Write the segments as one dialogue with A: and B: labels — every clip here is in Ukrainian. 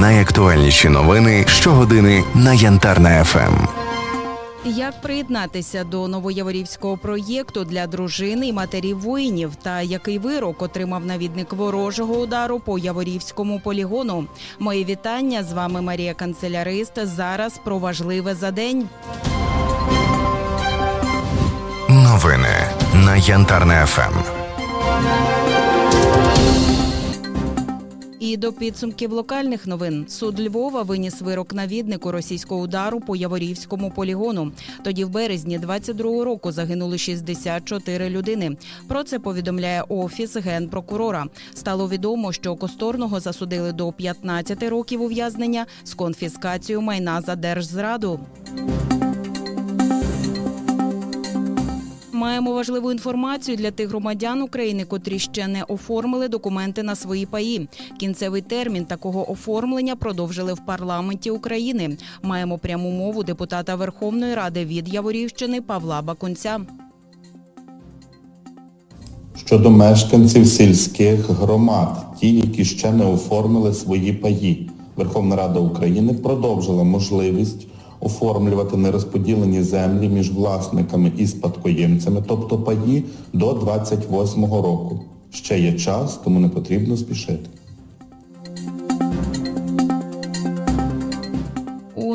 A: Найактуальніші новини щогодини на Янтарна ФМ.
B: Як приєднатися до новояворівського проєкту для дружини і матерів воїнів, та який вирок отримав навідник ворожого удару по Яворівському полігону? Мої вітання з вами Марія Канцелярист. Зараз про важливе за день.
A: Новини на Янтарна ФМ.
B: І до підсумків локальних новин суд Львова виніс вирок навіднику російського удару по Яворівському полігону. Тоді, в березні 22-го року, загинули 64 людини. Про це повідомляє офіс генпрокурора. Стало відомо, що Косторного засудили до 15 років ув'язнення з конфіскацією майна за держзраду. Маємо важливу інформацію для тих громадян України, котрі ще не оформили документи на свої паї. Кінцевий термін такого оформлення продовжили в парламенті України. Маємо пряму мову депутата Верховної Ради від Яворівщини Павла Бакунця.
C: щодо мешканців сільських громад, ті, які ще не оформили свої паї. Верховна Рада України продовжила можливість оформлювати нерозподілені землі між власниками і спадкоємцями, тобто паї, до 28-го року. Ще є час, тому не потрібно спішити.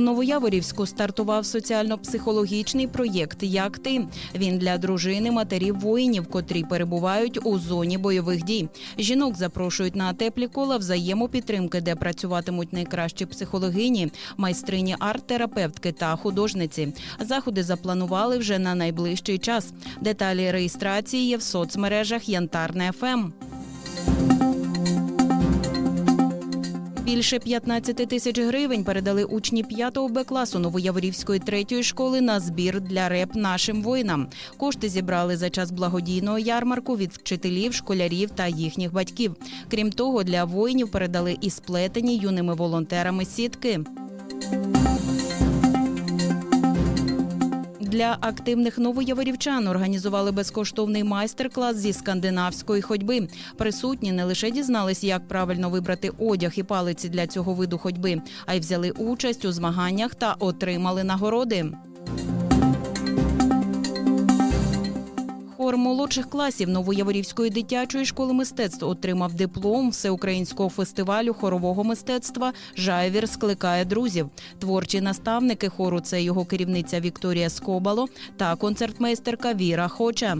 B: Новояворівську стартував соціально-психологічний проєкт Як ти він для дружини матерів воїнів, котрі перебувають у зоні бойових дій. Жінок запрошують на теплі кола взаємопідтримки, де працюватимуть найкращі психологині, майстрині арт-терапевтки та художниці. Заходи запланували вже на найближчий час. Деталі реєстрації є в соцмережах Янтарне Ем». ФМ. Більше 15 тисяч гривень передали учні 5 Б класу Новояворівської третьої школи на збір для РЕП нашим воїнам. Кошти зібрали за час благодійного ярмарку від вчителів, школярів та їхніх батьків. Крім того, для воїнів передали і сплетені юними волонтерами сітки. Для активних новояворівчан організували безкоштовний майстер-клас зі скандинавської ходьби. Присутні не лише дізнались, як правильно вибрати одяг і палиці для цього виду ходьби, а й взяли участь у змаганнях та отримали нагороди. Хор молодших класів Новояворівської дитячої школи мистецтв отримав диплом всеукраїнського фестивалю хорового мистецтва Жайвір скликає друзів. Творчі наставники хору це його керівниця Вікторія Скобало та концертмейстерка Віра Хоча.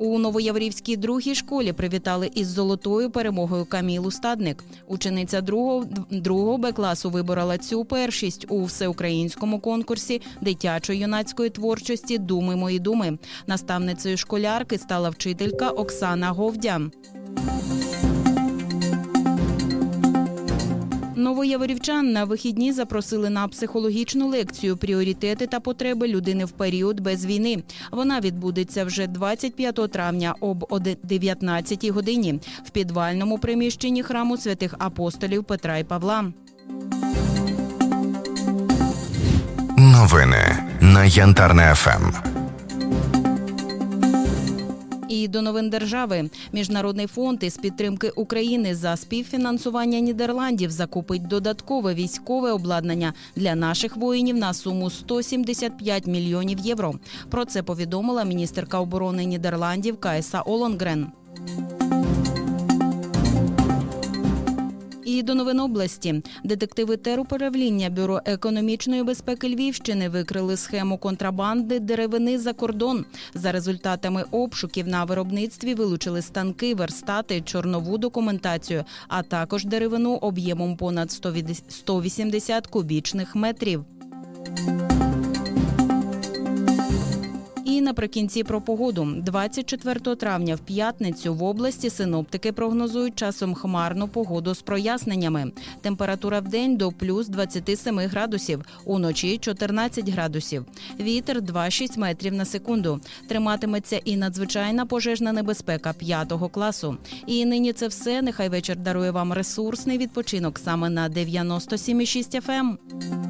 B: У Новояврівській другій школі привітали із золотою перемогою Камілу Стадник. Учениця другого, другого Б класу виборола цю першість у всеукраїнському конкурсі дитячо-юнацької творчості Думи мої думи. Наставницею школярки стала вчителька Оксана Говдя. Новояворівчан на вихідні запросили на психологічну лекцію Пріоритети та потреби людини в період без війни. Вона відбудеться вже 25 травня об 19 годині в підвальному приміщенні храму святих апостолів Петра і Павла.
A: Новини на Янтарна ФМ.
B: І до новин держави міжнародний фонд із підтримки України за співфінансування Нідерландів закупить додаткове військове обладнання для наших воїнів на суму 175 мільйонів євро. Про це повідомила міністерка оборони Нідерландів Кайса Олонгрен. І до новин області детективи теруправління бюро економічної безпеки Львівщини викрили схему контрабанди деревини за кордон. За результатами обшуків на виробництві вилучили станки, верстати, чорнову документацію, а також деревину об'ємом понад 180 кубічних метрів. І наприкінці про погоду. 24 травня в п'ятницю в області синоптики прогнозують часом хмарну погоду з проясненнями. Температура в день до плюс 27 градусів, уночі 14 градусів. Вітер 2,6 метрів на секунду. Триматиметься і надзвичайна пожежна небезпека 5 класу. І нині це все. Нехай вечір дарує вам ресурсний відпочинок саме на 97,6 FM.